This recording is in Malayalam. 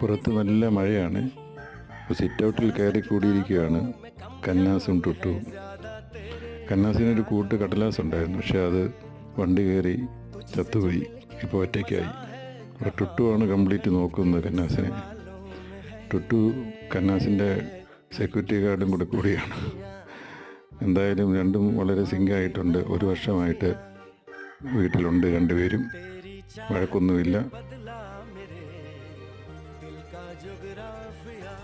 പുറത്ത് നല്ല മഴയാണ്. അപ്പോൾ സിറ്റ് ഔട്ടിൽ കയറി കൂടിയിരിക്കുകയാണ്. കന്നാസും ടുട്ടു. കന്നാസിനൊരു കൂട്ട് കടലാസ് ഉണ്ടായിരുന്നു. പക്ഷേ അത് വണ്ടി കയറി ചത്തുപോയി. ഇപ്പോൾ ഒറ്റയ്ക്കായി. അപ്പോൾ ടുട്ടുവാണ് കംപ്ലീറ്റ് നോക്കുന്നത് കന്നാസിനെ. ടുട്ടു കന്നാസിന്റെ സെക്യൂരിറ്റി ഗാർഡും കൂടെ കൂടിയാണ്. എന്തായാലും രണ്ടും വളരെ സിങ്കായിട്ടുണ്ട് ഒരു വർഷമായിട്ട് വീട്ടിലുണ്ട് രണ്ടുപേരും. വഴക്കൊന്നുമില്ല. का जुगराफिया